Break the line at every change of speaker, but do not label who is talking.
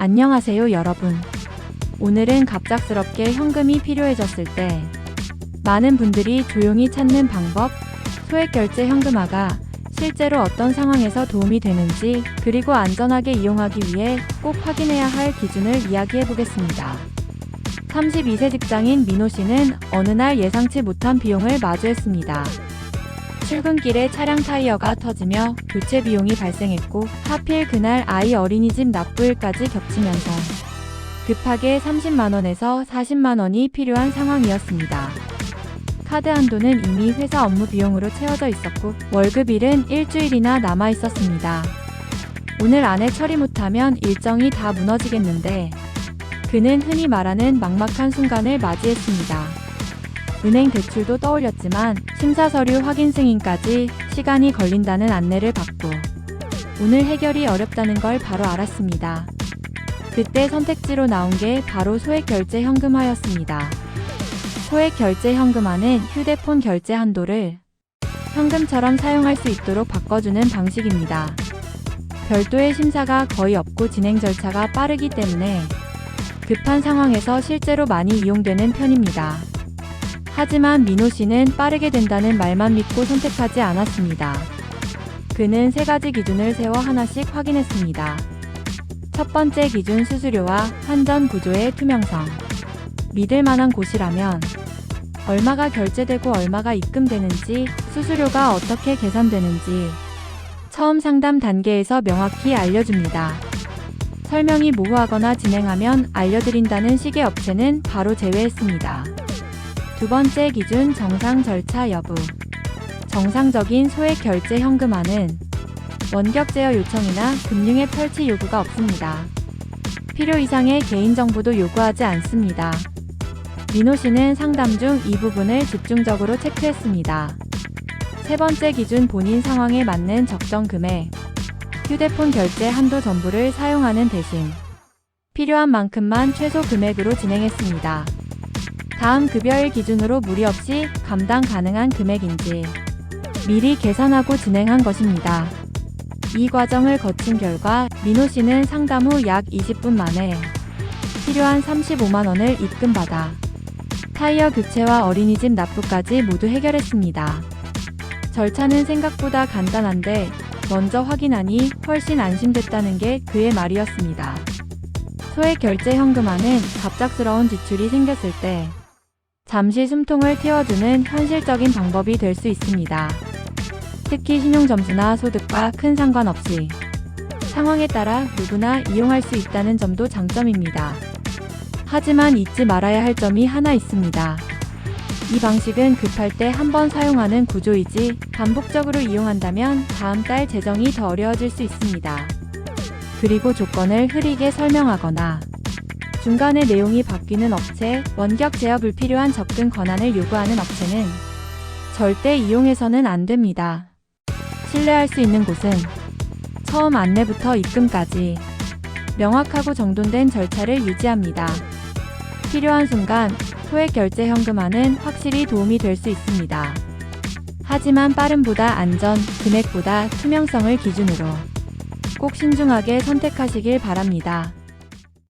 안녕하세요, 여러분. 오늘은 갑작스럽게 현금이 필요해졌을 때 많은 분들이 조용히 찾는 방법, 소액 결제 현금화가 실제로 어떤 상황에서 도움이 되는지 그리고 안전하게 이용하기 위해 꼭 확인해야 할 기준을 이야기해 보겠습니다. 32세 직장인 민호 씨는 어느 날 예상치 못한 비용을 마주했습니다. 출근길에 차량 타이어가 터지며 교체 비용이 발생했고 하필 그날 아이 어린이집 납부일까지 겹치면서 급하게 30만원에서 40만원이 필요한 상황이었습니다. 카드 한도는 이미 회사 업무 비용으로 채워져 있었고 월급일은 일주일이나 남아 있었습니다. 오늘 안에 처리 못하면 일정이 다 무너지겠는데 그는 흔히 말하는 막막한 순간을 맞이했습니다. 은행 대출도 떠올렸지만 심사 서류 확인 승인까지 시간이 걸린다는 안내를 받고 오늘 해결이 어렵다는 걸 바로 알았습니다. 그때 선택지로 나온 게 바로 소액 결제 현금화였습니다. 소액 결제 현금화는 휴대폰 결제 한도를 현금처럼 사용할 수 있도록 바꿔주는 방식입니다. 별도의 심사가 거의 없고 진행 절차가 빠르기 때문에 급한 상황에서 실제로 많이 이용되는 편입니다. 하지만 민호 씨는 빠르게 된다는 말만 믿고 선택하지 않았습니다. 그는 세 가지 기준을 세워 하나씩 확인했습니다. 첫 번째 기준 수수료와 환전 구조의 투명성. 믿을 만한 곳이라면 얼마가 결제되고 얼마가 입금되는지, 수수료가 어떻게 계산되는지 처음 상담 단계에서 명확히 알려줍니다. 설명이 모호하거나 진행하면 알려드린다는 식의 업체는 바로 제외했습니다. 두 번째 기준 정상 절차 여부. 정상적인 소액 결제 현금화는 원격 제어 요청이나 금융앱 설치 요구가 없습니다. 필요 이상의 개인정보도 요구하지 않습니다. 민호 씨는 상담 중 이 부분을 집중적으로 체크했습니다. 세 번째 기준 본인 상황에 맞는 적정 금액. 휴대폰 결제 한도 전부를 사용하는 대신 필요한 만큼만 최소 금액으로 진행했습니다. 다음 급여일 기준으로 무리 없이 감당 가능한 금액인지 미리 계산하고 진행한 것입니다. 이 과정을 거친 결과 민호 씨는 상담 후 약 20분 만에 필요한 35만 원을 입금받아 타이어 교체와 어린이집 납부까지 모두 해결했습니다. 절차는 생각보다 간단한데 먼저 확인하니 훨씬 안심됐다는 게 그의 말이었습니다. 소액 결제 현금화는 갑작스러운 지출이 생겼을 때 잠시 숨통을 틔워주는 현실적인 방법이 될 수 있습니다. 특히 신용점수나 소득과 큰 상관없이 상황에 따라 누구나 이용할 수 있다는 점도 장점입니다. 하지만 잊지 말아야 할 점이 하나 있습니다. 이 방식은 급할 때 한 번 사용하는 구조이지 반복적으로 이용한다면 다음 달 재정이 더 어려워질 수 있습니다. 그리고 조건을 흐리게 설명하거나 중간에 내용이 바뀌는 업체, 원격 제어 불필요한 접근 권한을 요구하는 업체는 절대 이용해서는 안 됩니다. 신뢰할 수 있는 곳은 처음 안내부터 입금까지 명확하고 정돈된 절차를 유지합니다. 필요한 순간 소액 결제 현금화는 확실히 도움이 될 수 있습니다. 하지만 빠름보다 안전, 금액보다 투명성을 기준으로 꼭 신중하게 선택하시길 바랍니다.